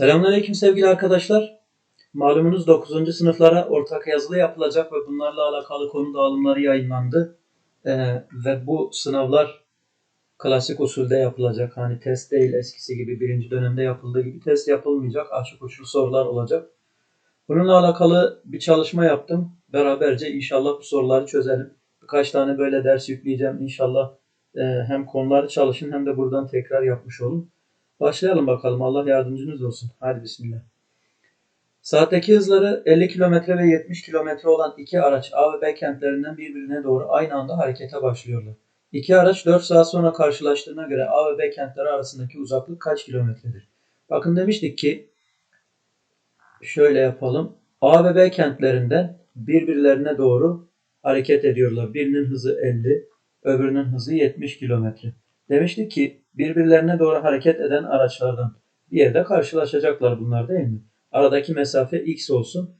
Selamünaleyküm sevgili arkadaşlar. Malumunuz 9. sınıflara ortak yazılı yapılacak ve bunlarla alakalı konu dağılımları yayınlandı. Ee, ve bu sınavlar klasik usulde yapılacak. Hani test değil eskisi gibi birinci dönemde yapıldığı gibi test yapılmayacak. Açık uçlu sorular olacak. Bununla alakalı bir çalışma yaptım. Beraberce inşallah bu soruları çözelim. Birkaç tane böyle ders yükleyeceğim. İnşallah e, hem konuları çalışın hem de buradan tekrar yapmış olun. Başlayalım bakalım. Allah yardımcınız olsun. Hadi bismillah. Saatteki hızları 50 km ve 70 km olan iki araç A ve B kentlerinden birbirine doğru aynı anda harekete başlıyorlar. İki araç 4 saat sonra karşılaştığına göre A ve B kentleri arasındaki uzaklık kaç kilometredir? Bakın demiştik ki şöyle yapalım. A ve B kentlerinden birbirlerine doğru hareket ediyorlar. Birinin hızı 50, öbürünün hızı 70 kilometre. Demiştik ki birbirlerine doğru hareket eden araçlardan bir yerde karşılaşacaklar bunlar değil mi? Aradaki mesafe x olsun.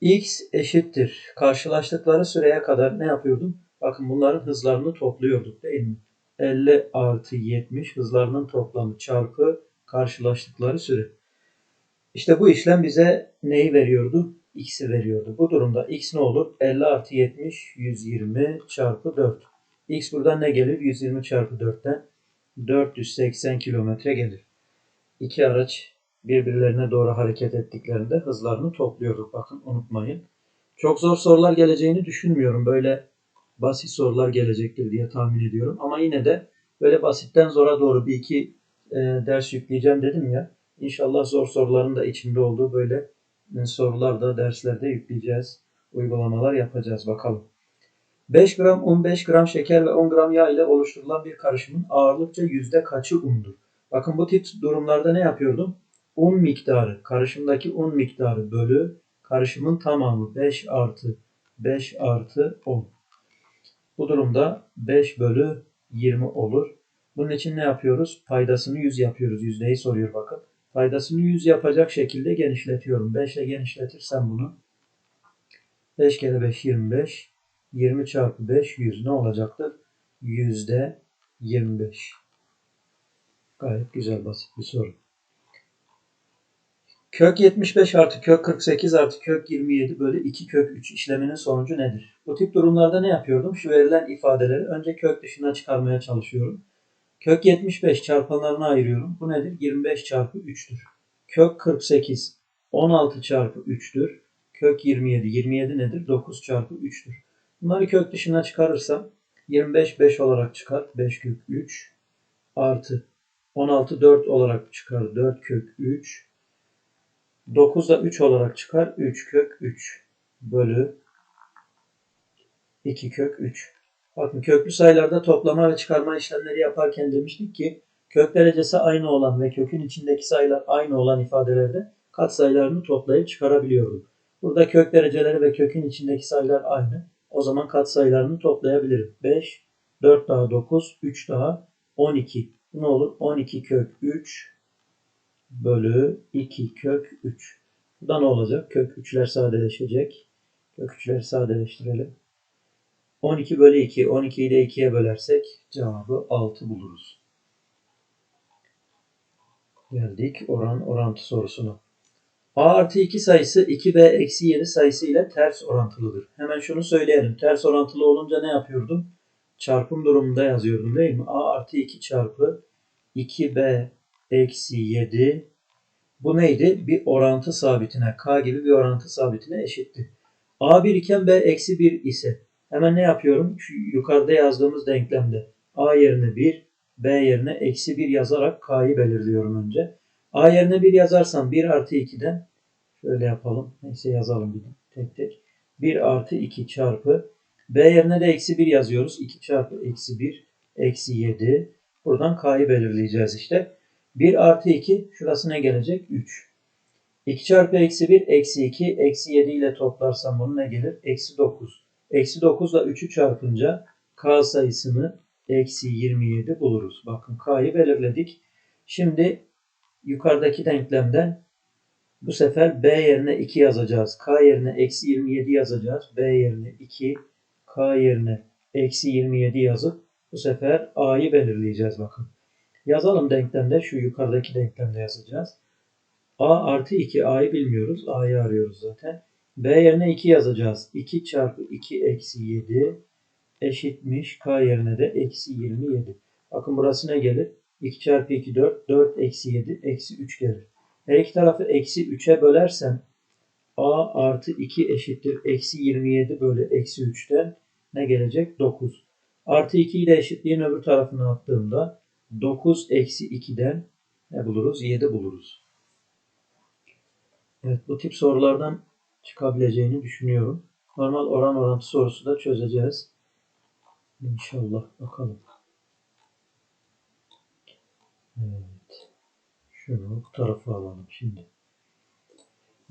x eşittir. Karşılaştıkları süreye kadar ne yapıyordum? Bakın bunların hızlarını topluyorduk değil mi? 50 artı 70 hızlarının toplamı çarpı karşılaştıkları süre. İşte bu işlem bize neyi veriyordu? X'i veriyordu. Bu durumda x ne olur? 50 artı 70 120 çarpı 4. X buradan ne gelir? 120 çarpı 4'ten 480 kilometre gelir. İki araç birbirlerine doğru hareket ettiklerinde hızlarını topluyorduk. Bakın unutmayın. Çok zor sorular geleceğini düşünmüyorum. Böyle basit sorular gelecektir diye tahmin ediyorum. Ama yine de böyle basitten zora doğru bir iki e, ders yükleyeceğim dedim ya. İnşallah zor soruların da içinde olduğu böyle e, sorular da derslerde yükleyeceğiz. Uygulamalar yapacağız bakalım. 5 gram un, 5 gram şeker ve 10 gram yağ ile oluşturulan bir karışımın ağırlıkça yüzde kaçı undur? Bakın bu tip durumlarda ne yapıyordum? Un miktarı, karışımdaki un miktarı bölü karışımın tamamı 5 artı 5 artı 10. Bu durumda 5 bölü 20 olur. Bunun için ne yapıyoruz? Paydasını 100 yapıyoruz. Yüzdeyi soruyor bakın. Paydasını 100 yapacak şekilde genişletiyorum. 5 ile genişletirsem bunu 5 kere 5 25 20 çarpı 5 100 ne olacaktır? Yüzde 25. Gayet güzel basit bir soru. Kök 75 artı kök 48 artı kök 27 bölü 2 kök 3 işleminin sonucu nedir? Bu tip durumlarda ne yapıyordum? Şu verilen ifadeleri önce kök dışına çıkarmaya çalışıyorum. Kök 75 çarpanlarına ayırıyorum. Bu nedir? 25 çarpı 3'tür. Kök 48 16 çarpı 3'tür. Kök 27 27 nedir? 9 çarpı 3'tür. Bunları kök dışına çıkarırsam 25 5 olarak çıkar. 5 kök 3 artı 16 4 olarak çıkar. 4 kök 3 9 da 3 olarak çıkar. 3 kök 3 bölü 2 kök 3. Bakın köklü sayılarda toplama ve çıkarma işlemleri yaparken demiştik ki kök derecesi aynı olan ve kökün içindeki sayılar aynı olan ifadelerde katsayılarını toplayıp çıkarabiliyorduk. Burada kök dereceleri ve kökün içindeki sayılar aynı. O zaman katsayılarını toplayabilirim. 5, 4 daha 9, 3 daha 12. Ne olur? 12 kök 3 bölü 2 kök 3. Burada ne olacak? Kök 3'ler sadeleşecek. Kök 3'leri sadeleştirelim. 12 bölü 2. 12'yi de 2'ye bölersek cevabı 6 buluruz. Geldik oran orantı sorusuna. A artı 2 sayısı 2B eksi 7 sayısı ile ters orantılıdır. Hemen şunu söyleyelim. Ters orantılı olunca ne yapıyordum? Çarpım durumunda yazıyordum değil mi? A artı 2 çarpı 2B eksi 7. Bu neydi? Bir orantı sabitine, K gibi bir orantı sabitine eşitti. A 1 iken B eksi 1 ise hemen ne yapıyorum? Şu yukarıda yazdığımız denklemde A yerine 1, B yerine eksi 1 yazarak K'yı belirliyorum önce. A yerine 1 yazarsam 1 artı 2'den şöyle yapalım. Neyse yazalım bir tek tek. 1 artı 2 çarpı B yerine de eksi 1 yazıyoruz. 2 çarpı eksi 1 eksi 7. Buradan K'yı belirleyeceğiz işte. 1 artı 2 şurası ne gelecek? 3. 2 çarpı eksi 1 eksi 2 eksi 7 ile toplarsam bunu ne gelir? Eksi 9. Eksi 9 ile 3'ü çarpınca K sayısını eksi 27 buluruz. Bakın K'yı belirledik. Şimdi yukarıdaki denklemden bu sefer B yerine 2 yazacağız. K yerine eksi 27 yazacağız. B yerine 2, K yerine eksi 27 yazıp bu sefer A'yı belirleyeceğiz bakın. Yazalım denklemde. Şu yukarıdaki denklemde yazacağız. A artı 2. A'yı bilmiyoruz. A'yı arıyoruz zaten. B yerine 2 yazacağız. 2 çarpı 2 eksi 7 eşitmiş. K yerine de eksi 27. Bakın burası ne gelir? 2 çarpı 2 4. 4 eksi 7 eksi 3 gelir. Her iki tarafı eksi 3'e bölersem A artı 2 eşittir. Eksi 27 bölü eksi 3'ten ne gelecek? 9. Artı 2'yi de eşitliğin öbür tarafına attığımda 9 eksi 2'den ne buluruz? 7 buluruz. Evet bu tip sorulardan çıkabileceğini düşünüyorum. Normal oran orantı sorusu da çözeceğiz. İnşallah bakalım. Evet. Şunu bu tarafa alalım şimdi.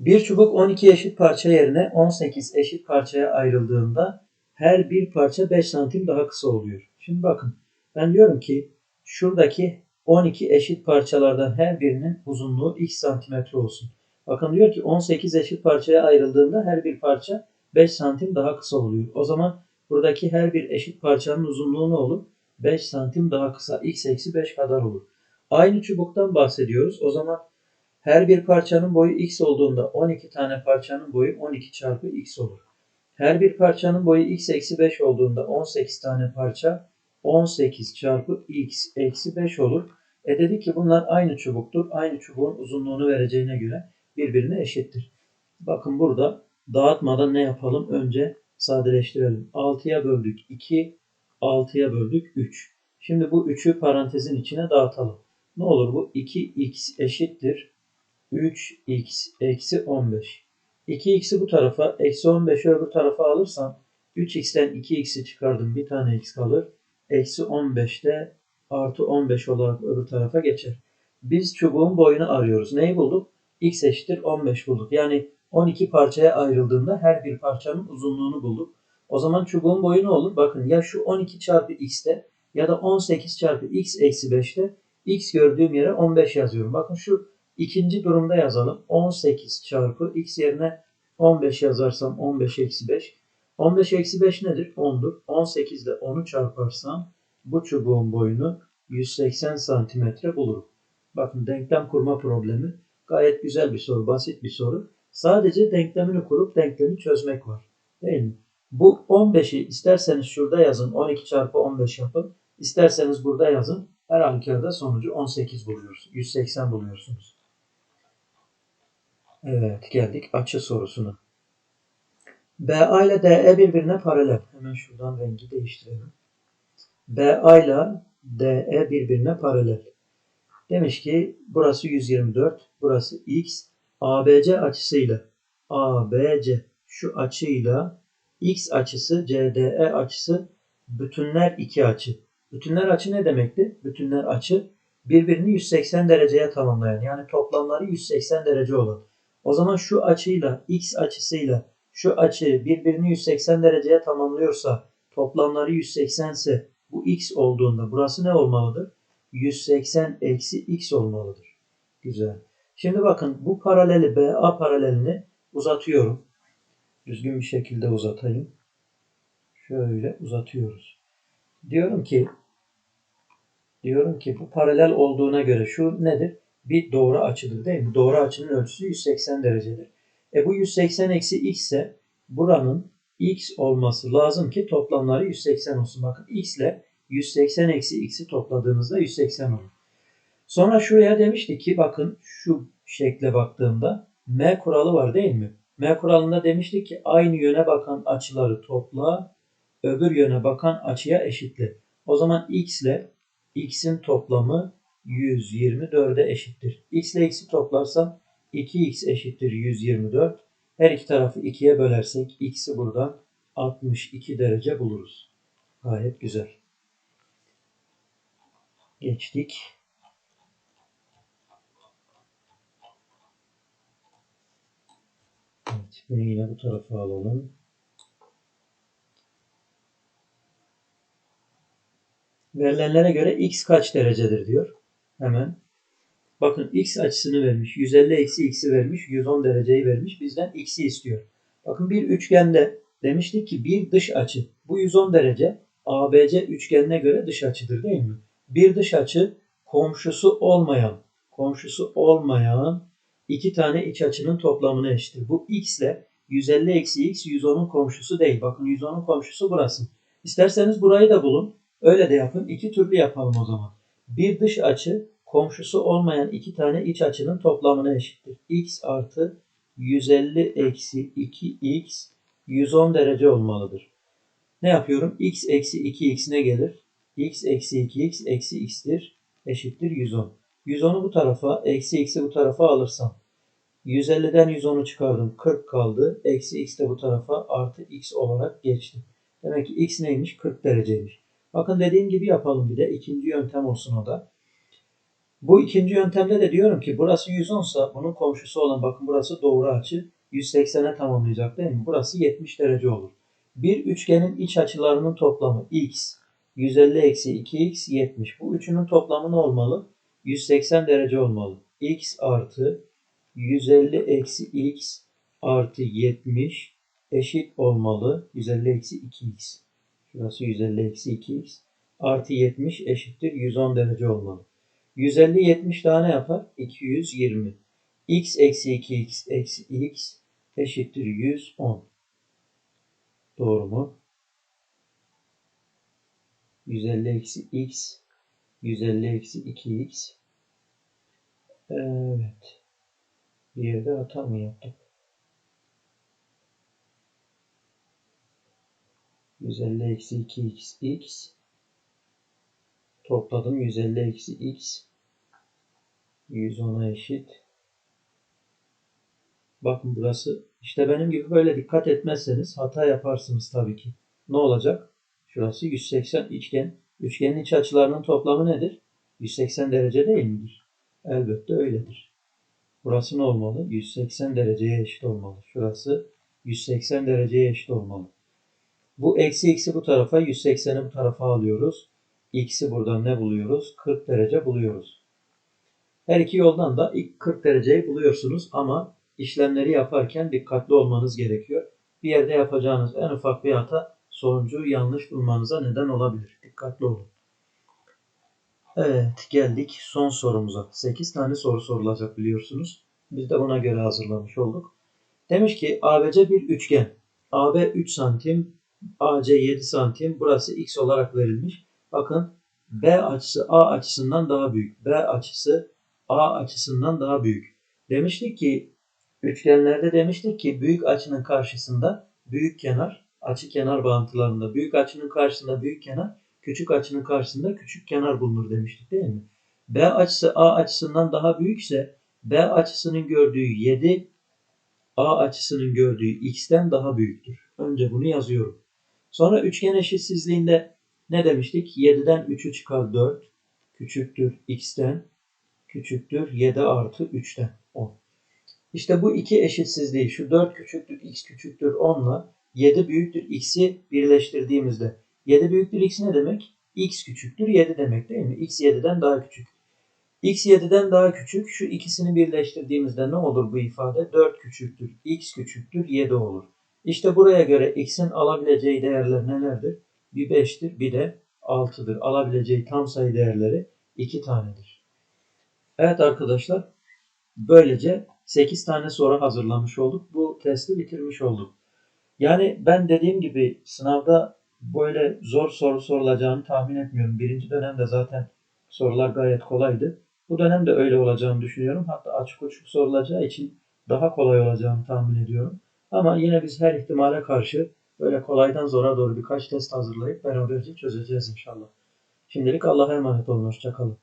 Bir çubuk 12 eşit parça yerine 18 eşit parçaya ayrıldığında her bir parça 5 santim daha kısa oluyor. Şimdi bakın ben diyorum ki şuradaki 12 eşit parçalardan her birinin uzunluğu x santimetre olsun. Bakın diyor ki 18 eşit parçaya ayrıldığında her bir parça 5 santim daha kısa oluyor. O zaman buradaki her bir eşit parçanın uzunluğu ne olur? 5 santim daha kısa. x eksi 5 kadar olur. Aynı çubuktan bahsediyoruz. O zaman her bir parçanın boyu x olduğunda 12 tane parçanın boyu 12 çarpı x olur. Her bir parçanın boyu x eksi 5 olduğunda 18 tane parça 18 çarpı x eksi 5 olur. E dedi ki bunlar aynı çubuktur. Aynı çubuğun uzunluğunu vereceğine göre birbirine eşittir. Bakın burada dağıtmadan ne yapalım? Önce sadeleştirelim. 6'ya böldük 2, 6'ya böldük 3. Şimdi bu 3'ü parantezin içine dağıtalım. Ne olur bu? 2x eşittir 3x eksi 15. 2x'i bu tarafa, eksi 15'i öbür tarafa alırsam 3x'ten 2x'i çıkardım. Bir tane x kalır. Eksi 15'te artı 15 olarak öbür tarafa geçer. Biz çubuğun boyunu arıyoruz. Neyi bulduk? x eşittir 15 bulduk. Yani 12 parçaya ayrıldığında her bir parçanın uzunluğunu bulduk. O zaman çubuğun boyu ne olur? Bakın ya şu 12 çarpı x'te ya da 18 çarpı x eksi 5'te x gördüğüm yere 15 yazıyorum. Bakın şu ikinci durumda yazalım. 18 çarpı x yerine 15 yazarsam 15 eksi 5. 15 eksi 5 nedir? 10'dur. 18 ile 10'u çarparsam bu çubuğun boyunu 180 santimetre bulurum. Bakın denklem kurma problemi gayet güzel bir soru, basit bir soru. Sadece denklemini kurup denklemi çözmek var. Değil mi? Bu 15'i isterseniz şurada yazın 12 çarpı 15 yapın. İsterseniz burada yazın. Her halükarda sonucu 18 buluyorsunuz. 180 buluyorsunuz. Evet geldik açı sorusuna. BA ile DE birbirine paralel. Hemen şuradan rengi değiştirelim. BA ile DE birbirine paralel. Demiş ki burası 124, burası x. ABC açısıyla ABC şu açıyla x açısı CDE açısı bütünler iki açı. Bütünler açı ne demekti? Bütünler açı birbirini 180 dereceye tamamlayan yani toplamları 180 derece olan. O zaman şu açıyla x açısıyla şu açı birbirini 180 dereceye tamamlıyorsa toplamları 180 ise bu x olduğunda burası ne olmalıdır? 180 eksi x olmalıdır. Güzel. Şimdi bakın bu paraleli BA paralelini uzatıyorum. Düzgün bir şekilde uzatayım. Şöyle uzatıyoruz. Diyorum ki diyorum ki bu paralel olduğuna göre şu nedir? Bir doğru açıdır değil mi? Doğru açının ölçüsü 180 derecedir. E bu 180 eksi x ise buranın x olması lazım ki toplamları 180 olsun. Bakın x ile 180 eksi x'i topladığınızda 180 olur. Sonra şuraya demişti ki bakın şu şekle baktığımda M kuralı var değil mi? M kuralında demiştik ki aynı yöne bakan açıları topla, öbür yöne bakan açıya eşitle. O zaman x ile x'in toplamı 124'e eşittir. x ile x'i toplarsam 2x eşittir 124. Her iki tarafı 2'ye bölersek x'i buradan 62 derece buluruz. Gayet güzel. Geçtik. Evet, bunu yine bu tarafa alalım. Verilenlere göre x kaç derecedir diyor. Hemen. Bakın x açısını vermiş. 150 eksi x'i vermiş. 110 dereceyi vermiş. Bizden x'i istiyor. Bakın bir üçgende demiştik ki bir dış açı. Bu 110 derece ABC üçgenine göre dış açıdır değil mi? Bir dış açı komşusu olmayan, komşusu olmayan iki tane iç açının toplamına eşittir. Bu x ile 150 eksi x 110'un komşusu değil. Bakın 110'un komşusu burası. İsterseniz burayı da bulun. Öyle de yapın. İki türlü yapalım o zaman. Bir dış açı komşusu olmayan iki tane iç açının toplamına eşittir. x artı 150 eksi 2x 110 derece olmalıdır. Ne yapıyorum? x eksi 2x ne gelir? x eksi 2x eksi x'tir. Eşittir 110. 110'u bu tarafa, eksi x'i bu tarafa alırsam. 150'den 110'u çıkardım. 40 kaldı. Eksi x de bu tarafa artı x olarak geçti. Demek ki x neymiş? 40 dereceymiş. Bakın dediğim gibi yapalım bir de. ikinci yöntem olsun o da. Bu ikinci yöntemde de diyorum ki burası 110 sa bunun komşusu olan bakın burası doğru açı 180'e tamamlayacak değil mi? Burası 70 derece olur. Bir üçgenin iç açılarının toplamı x 150 eksi 2x 70. Bu üçünün toplamı ne olmalı? 180 derece olmalı. x artı 150 eksi x artı 70 eşit olmalı. 150 eksi 2x. Şurası 150 eksi 2x artı 70 eşittir 110 derece olmalı. 150 70 tane yapar. 220. x eksi 2x eksi x eşittir 110. Doğru mu? 150 eksi x 150 eksi 2x Evet. Bir yerde hata mı yaptık? 150 eksi 2x x topladım 150 eksi x 110'a eşit. Bakın burası işte benim gibi böyle dikkat etmezseniz hata yaparsınız tabii ki. Ne olacak? Şurası 180 üçgen. Üçgenin iç açılarının toplamı nedir? 180 derece değil midir? Elbette öyledir. Burası ne olmalı? 180 dereceye eşit olmalı. Şurası 180 dereceye eşit olmalı. Bu eksi x'i bu tarafa, 180'i bu tarafa alıyoruz. X'i buradan ne buluyoruz? 40 derece buluyoruz. Her iki yoldan da ilk 40 dereceyi buluyorsunuz ama işlemleri yaparken dikkatli olmanız gerekiyor. Bir yerde yapacağınız en ufak bir hata sonucu yanlış bulmanıza neden olabilir. Dikkatli olun. Evet geldik son sorumuza. 8 tane soru sorulacak biliyorsunuz. Biz de buna göre hazırlamış olduk. Demiş ki ABC bir üçgen. AB 3 santim, AC 7 santim. Burası x olarak verilmiş. Bakın B açısı A açısından daha büyük. B açısı A açısından daha büyük. Demiştik ki üçgenlerde demiştik ki büyük açının karşısında büyük kenar, açı kenar bağıntılarında büyük açının karşısında büyük kenar, küçük açının karşısında küçük kenar bulunur demiştik değil mi? B açısı A açısından daha büyükse B açısının gördüğü 7 A açısının gördüğü x'ten daha büyüktür. Önce bunu yazıyorum. Sonra üçgen eşitsizliğinde ne demiştik? 7'den 3'ü çıkar 4 küçüktür x'ten küçüktür 7 artı 3'ten 10. İşte bu iki eşitsizliği şu 4 küçüktür x küçüktür 10 ile 7 büyüktür x'i birleştirdiğimizde 7 büyüktür x ne demek? x küçüktür 7 demek değil mi? x 7'den daha küçük. x 7'den daha küçük. Şu ikisini birleştirdiğimizde ne olur bu ifade? 4 küçüktür. x küçüktür 7 olur. İşte buraya göre x'in alabileceği değerler nelerdir? Bir 5'tir bir de 6'dır. Alabileceği tam sayı değerleri 2 tanedir. Evet arkadaşlar böylece 8 tane soru hazırlamış olduk. Bu testi bitirmiş olduk. Yani ben dediğim gibi sınavda böyle zor soru sorulacağını tahmin etmiyorum. Birinci dönemde zaten sorular gayet kolaydı. Bu dönemde öyle olacağını düşünüyorum. Hatta açık uçuk sorulacağı için daha kolay olacağını tahmin ediyorum. Ama yine biz her ihtimale karşı böyle kolaydan zora doğru birkaç test hazırlayıp beraberce çözeceğiz inşallah. Şimdilik Allah'a emanet olun. Hoşçakalın.